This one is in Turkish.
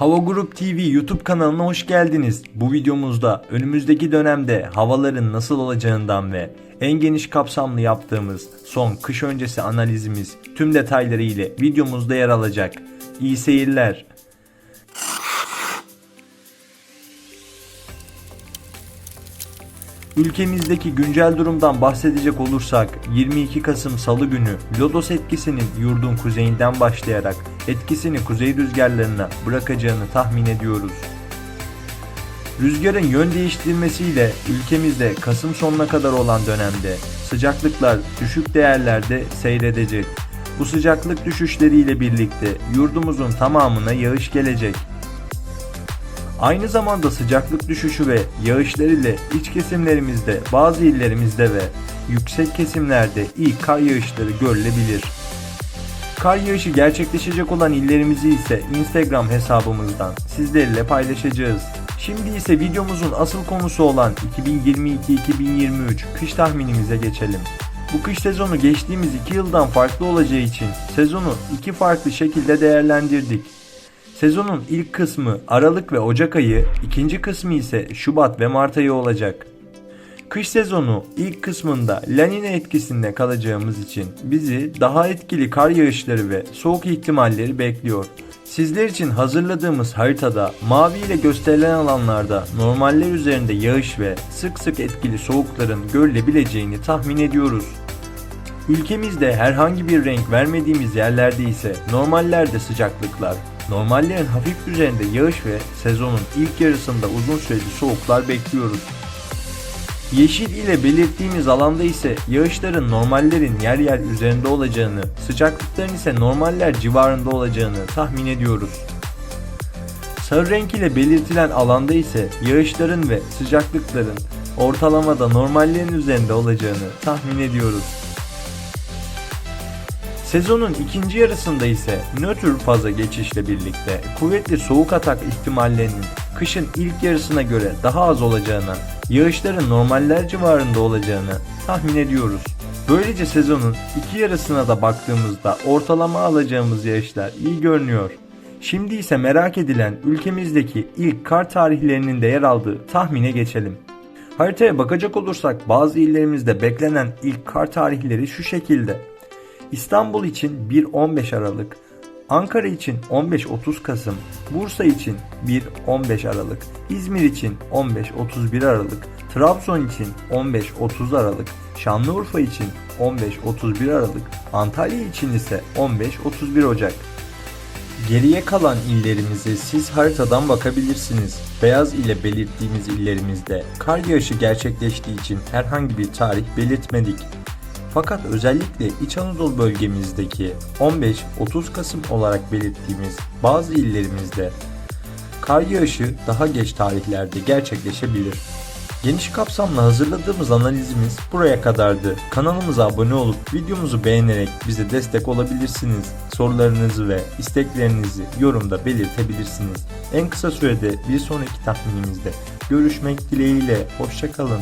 Hava Grup TV YouTube kanalına hoş geldiniz. Bu videomuzda önümüzdeki dönemde havaların nasıl olacağından ve en geniş kapsamlı yaptığımız son kış öncesi analizimiz tüm detayları ile videomuzda yer alacak. İyi seyirler. Ülkemizdeki güncel durumdan bahsedecek olursak 22 Kasım Salı günü Lodos etkisinin yurdun kuzeyinden başlayarak etkisini kuzey rüzgarlarına bırakacağını tahmin ediyoruz. Rüzgarın yön değiştirmesiyle ülkemizde Kasım sonuna kadar olan dönemde sıcaklıklar düşük değerlerde seyredecek. Bu sıcaklık düşüşleriyle birlikte yurdumuzun tamamına yağış gelecek. Aynı zamanda sıcaklık düşüşü ve yağışlar ile iç kesimlerimizde bazı illerimizde ve yüksek kesimlerde ilk kar yağışları görülebilir. Kar yağışı gerçekleşecek olan illerimizi ise Instagram hesabımızdan sizlerle paylaşacağız. Şimdi ise videomuzun asıl konusu olan 2022-2023 kış tahminimize geçelim. Bu kış sezonu geçtiğimiz 2 yıldan farklı olacağı için sezonu iki farklı şekilde değerlendirdik. Sezonun ilk kısmı Aralık ve Ocak ayı, ikinci kısmı ise Şubat ve Mart ayı olacak. Kış sezonu ilk kısmında La Nina etkisinde kalacağımız için bizi daha etkili kar yağışları ve soğuk ihtimalleri bekliyor. Sizler için hazırladığımız haritada mavi ile gösterilen alanlarda normaller üzerinde yağış ve sık sık etkili soğukların görülebileceğini tahmin ediyoruz. Ülkemizde herhangi bir renk vermediğimiz yerlerde ise normallerde sıcaklıklar, normallerin hafif üzerinde yağış ve sezonun ilk yarısında uzun süreli soğuklar bekliyoruz. Yeşil ile belirttiğimiz alanda ise yağışların normallerin yer yer üzerinde olacağını, sıcaklıkların ise normaller civarında olacağını tahmin ediyoruz. Sarı renk ile belirtilen alanda ise yağışların ve sıcaklıkların ortalamada normallerin üzerinde olacağını tahmin ediyoruz. Sezonun ikinci yarısında ise nötr faza geçişle birlikte kuvvetli soğuk atak ihtimallerinin kışın ilk yarısına göre daha az olacağına, yağışların normaller civarında olacağını tahmin ediyoruz. Böylece sezonun iki yarısına da baktığımızda ortalama alacağımız yağışlar iyi görünüyor. Şimdi ise merak edilen ülkemizdeki ilk kar tarihlerinin de yer aldığı tahmine geçelim. Haritaya bakacak olursak bazı illerimizde beklenen ilk kar tarihleri şu şekilde. İstanbul için 1-15 Aralık, Ankara için 15-30 Kasım, Bursa için 1-15 Aralık, İzmir için 15-31 Aralık, Trabzon için 15-30 Aralık, Şanlıurfa için 15-31 Aralık, Antalya için ise 15-31 Ocak. Geriye kalan illerimize siz haritadan bakabilirsiniz. Beyaz ile belirttiğimiz illerimizde kar yağışı gerçekleştiği için herhangi bir tarih belirtmedik. Fakat özellikle İç Anadolu bölgemizdeki 15-30 Kasım olarak belirttiğimiz bazı illerimizde kar yağışı daha geç tarihlerde gerçekleşebilir. Geniş kapsamlı hazırladığımız analizimiz buraya kadardı. Kanalımıza abone olup videomuzu beğenerek bize destek olabilirsiniz. Sorularınızı ve isteklerinizi yorumda belirtebilirsiniz. En kısa sürede bir sonraki tahminimizde görüşmek dileğiyle. Hoşçakalın.